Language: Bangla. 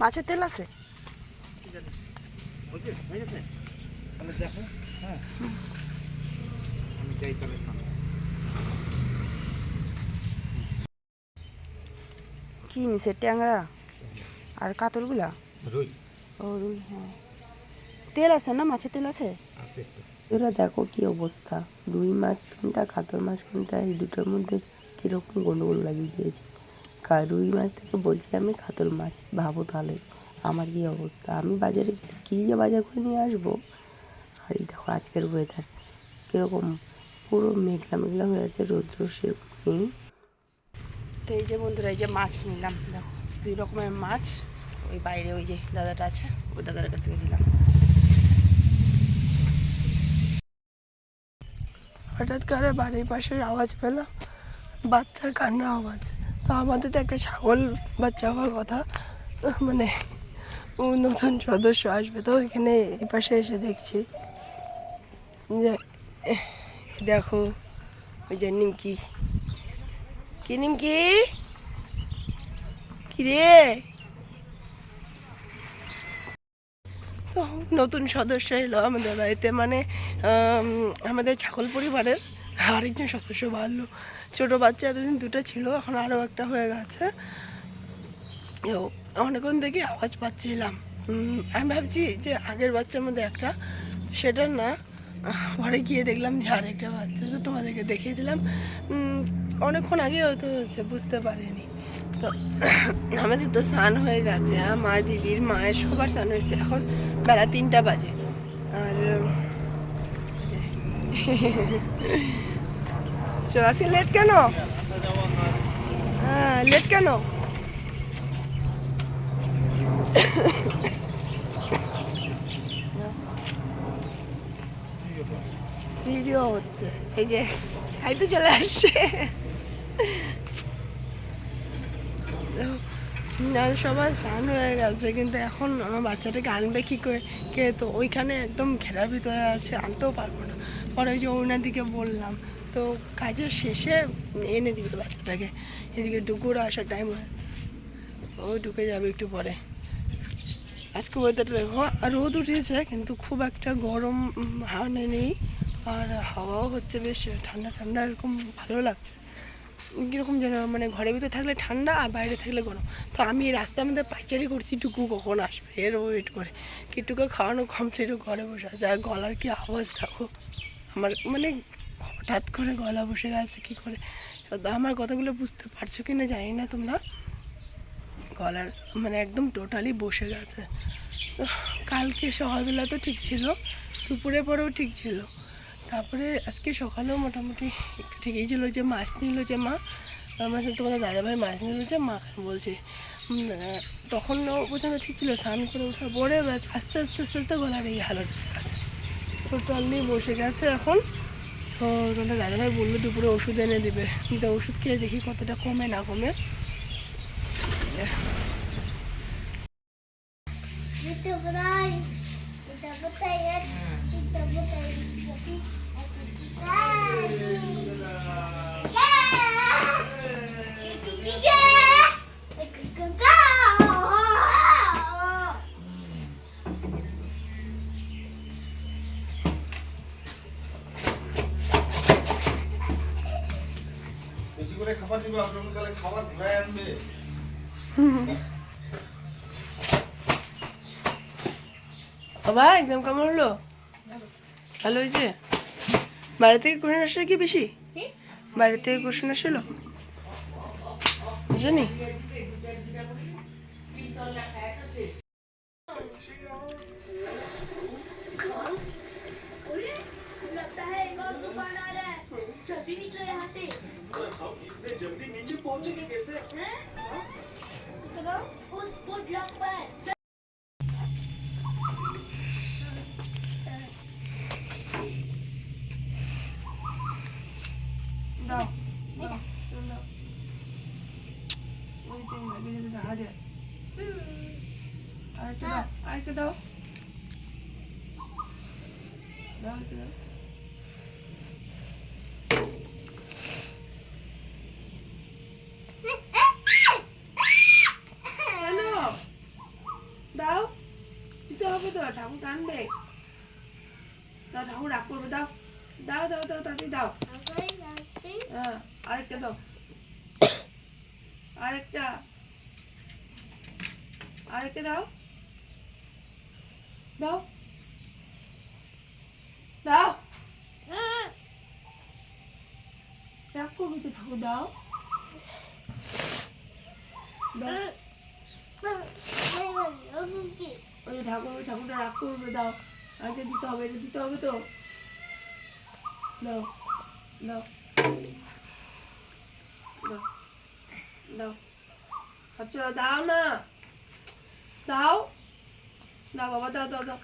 মাছের তেল আছে। কি নিছে ট্যাংরা? আর কাতলগুলা? রুই। ও রুই হ্যাঁ। তেল আছে না? মাছের তেল আছে? এরা দেখো কি অবস্থা। রুই মাছ কোনটা কাতল মাছ কোনটা এই দুটোর মধ্যে কীরকম গন্ডগোল লাগিয়ে দিয়েছে। রুই মাছটাকে বলছি আমি কাতল মাছ, ভাবো তাহলে। আমার কী অবস্থা? আমি বাজারে গেলে কী যে বাজার করে নিয়ে আসব? আর এই দেখো আজকের ওয়েদার কীরকম? পুরো মেঘলা মেঘলা হয়ে আছে, রৌদ্র সেরকম নেই। তো এই যে বন্ধুরা, এই যে মাছ নিলাম, দেখো, দুই রকমের মাছ। ওই বাইরে ওই যে দাদাটা আছে, ওই দাদার কাছ থেকে নিলাম। হঠাৎ করে বাড়ির পাশের আওয়াজ পেলাম, বাচ্চার কান্নার আওয়াজ। তো আমাদের তো একটা ছাগল বাচ্চা হওয়ার কথা। মানে নতুন সদস্য আসবে তো এখানে এই পাশে এসে দেখছি। যে দেখো, ওই যে নিমকি। কি নিমকি? কি রে? তো নতুন সদস্য এলো আমাদের বাড়িতে। মানে আমাদের ছাগল পরিবারের আরেকজন সদস্য বাড়লো। ছোটো বাচ্চা এতদিন দুটো ছিল, এখন আরও একটা হয়ে গেছে। অনেকক্ষণ থেকে আওয়াজ পাচ্ছিলাম। আমি ভাবছি যে আগের বাচ্চার মধ্যে একটা, সেটা না। পরে গিয়ে দেখলাম যে আরেকটা বাচ্চা, তো তোমাদেরকে দেখিয়ে দিলাম। অনেকক্ষণ আগে হয়তো হয়েছে, বুঝতে পারিনি। তো আমাদের তো স্নান হয়ে গেছে মা দিদির মায়ের সবার স্নান হয়েছে। এখন বেলা তিনটা বাজে। আর তো আজকে লেট কেন? হ্যাঁ লেট কেন? ভিডিও হচ্ছে। এই যে খাইতে চলে আসছে। সবার স্নান হয়ে গেছে, কিন্তু এখন আমার বাচ্চাটাকে আনবে কী করে? কে তো ওইখানে একদম ঘেরার ভিতরে আছে, আনতেও পারব না। পরে যে ওনাদিকে বললাম তো কাজের শেষে এনে দিবে বাচ্চাটাকে। এদিকে ডুকুর আসার টাইম ও ঢুকে যাবে একটু পরে। আজকে ওয়েদারটা দেখো, আর রোদ উঠেছে, কিন্তু খুব একটা গরম হাওয়া নেই, আর হাওয়াও হচ্ছে বেশ ঠান্ডা ঠান্ডা, এরকম ভালো লাগছে। কীরকম যেন মানে ঘরের ভিতরে থাকলে ঠান্ডা আর বাইরে থাকলে গরম। তো আমি এই রাস্তার মধ্যে পাইচারি করছি, টুকু কখন আসবে? এর ওয়েট করে। কিটুকে খাওয়ানো কমপ্লিট ঘরে বসে আছে। আর গলার কি আওয়াজ দেখো। আমার মানে হঠাৎ করে গলা বসে গেছে, কি করে? আমার কথাগুলো বুঝতে পারছ কি না জানি না তোমরা। গলার মানে একদম টোটালি বসে গেছে। কালকে সকালবেলা তো ঠিক ছিল, দুপুরে পরেও ঠিক ছিল। তারপরে আজকে সকালেও মোটামুটি একটু ঠিকই ছিল যে মাছ নিল যে মা। আমার সাথে তোমাদের দাদাভাই মাছ নিল যে মা বলছে তখন পর্যন্ত ঠিক ছিল, স্নান করে ওঠার পরে আস্তে আস্তে আস্তে আস্তে গলার এই হালত গেছে টোটালি বসে গেছে এখন। তো তোমাদের দাদাভাই বলল দুপুরে ওষুধ এনে দেবে। কিন্তু ওষুধ খেয়ে দেখি কতটা কমে না কমে। Itu করে খাবার দিবে আপনার তাহলে খাবার ঘুরায় আনবে বাবা এক্সাম কেমন হলো ভালো হয়েছে বাইরে থেকে কোশ্চেন আসলে কি বেশি বাইরে থেকে কোশ্চেন আসছিল জানি लगता है एक और दुकान आ रहा है जल्दी निकलो यहाँ से হাজার আরেকটা দাও আরেকটা দাও। দাও। ঠাকুর কানবে দাও, ঠাকুর, রাগ করবে, দাও। দাও দাও দাও, তাড়াতাড়ি দাও। হ্যাঁ আরেকটা দাও। আরেকটা। আরেকটা দাও। দাও। দাও। রাগ করবি তো, ঠাকুর, দাও। দাও। যে ঠাকুর ঠাকুরটা রাগ করবে দাও। আমাকে দিতে হবে, এটা দিতে হবে তো। দাও দাও দাও। আচ্ছা দাও না। দাও। দাও, বাবা, দাও দাও দাও।